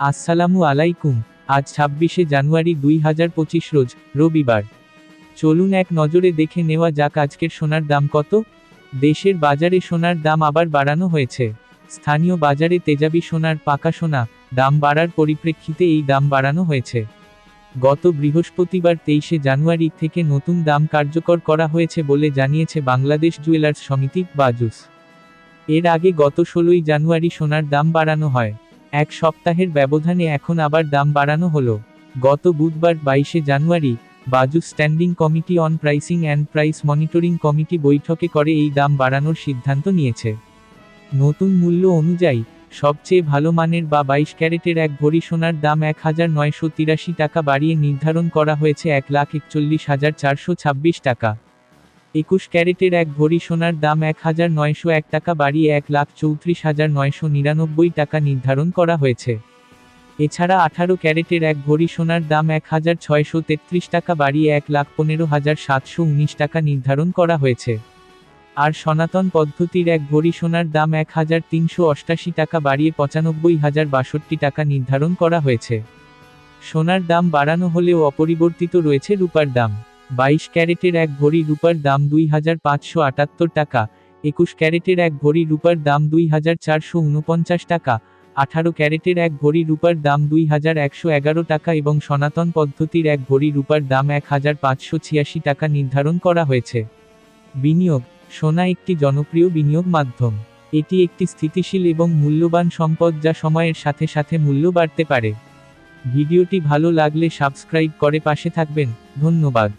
আসসালামু আলাইকুম, আজ ছাব্বিশে জানুয়ারি দুই হাজার পঁচিশ রোজ, রবিবার। চলুন এক নজরে দেখে নেওয়া যাক আজকের সোনার দাম কত। দেশের বাজারে সোনার দাম আবার বাড়ানো হয়েছে। স্থানীয় বাজারে তেজাবি সোনার পাকা সোনা, দাম বাড়ার পরিপ্রেক্ষিতে এই দাম বাড়ানো হয়েছে। গত বৃহস্পতিবার তেইশে জানুয়ারি থেকে নতুন দাম কার্যকর করা হয়েছে বলে জানিয়েছে বাংলাদেশ জুয়েলার্স সমিতি, বাজুস। এর আগে গত ষোলোই জানুয়ারি সোনার দাম বাড়ানো হয়। এক সপ্তাহের ব্যবধানে এখন আবার দাম বাড়ানো হলো। গত বুধবার বাইশে জানুয়ারি, বাজু standing committee on pricing and price monitoring committee বৈঠকে করে এই দাম বাড়ানোর সিদ্ধান্ত নিয়েছে। নতুন মূল্য অনুযায়ী, সবচেয়ে ভালো মানের বা বাইশ ক্যারেটের এক ভরি সোনার দাম এক হাজার নয়শো তিরাশি টাকা বাড়িয়ে নির্ধারণ করা হয়েছে এক লাখ একচল্লিশ হাজার চারশো ছাব্বিশ টাকা। একুশ ক্যারেটের এক ভরি সোনার দাম এক হাজার নয়শো এক টাকা বাড়িয়ে এক লাখ চৌত্রিশ হাজার নয়শো নিরানব্বই টাকা নির্ধারণ করা হয়েছে। এছাড়া আঠারো ক্যারেটের এক ভরি সোনার দাম এক হাজার ছয়শো তেত্রিশ টাকা বাড়িয়ে এক লাখ পনেরো হাজার সাতশো উনিশ টাকা নির্ধারণ করা হয়েছে। আর সনাতন পদ্ধতির এক ভরি সোনার দাম এক হাজার তিনশো অষ্টাশি টাকা বাড়িয়ে পঁচানব্বই হাজার বাষট্টি টাকা নির্ধারণ করা হয়েছে। সোনার দাম বাড়ানো হলেও অপরিবর্তিত রয়েছে রূপার দাম। বাইশ ক্যারেটের এক ভরি রূপার দাম দুই হাজার পাঁচশো আটাত্তর টাকা, একুশ ক্যারেটের এক ভরি রূপার দাম দুই হাজার চারশো উনপঞ্চাশ টাকা, আঠারো ক্যারেটের এক ভরি রূপার দাম দুই হাজার একশো এগারো টাকা এবং সনাতন পদ্ধতির এক ভরি রূপার দাম এক হাজার পাঁচশো ছিয়াশি টাকা নির্ধারণ করা হয়েছে। বিনিয়োগ, সোনা একটি জনপ্রিয় বিনিয়োগ মাধ্যম। এটি একটি স্থিতিশীল এবং মূল্যবান সম্পদ যা সময়ের সাথে সাথে মূল্য বাড়তে পারে। ভিডিওটি ভালো লাগলে সাবস্ক্রাইব করে পাশে থাকবেন, ধন্যবাদ।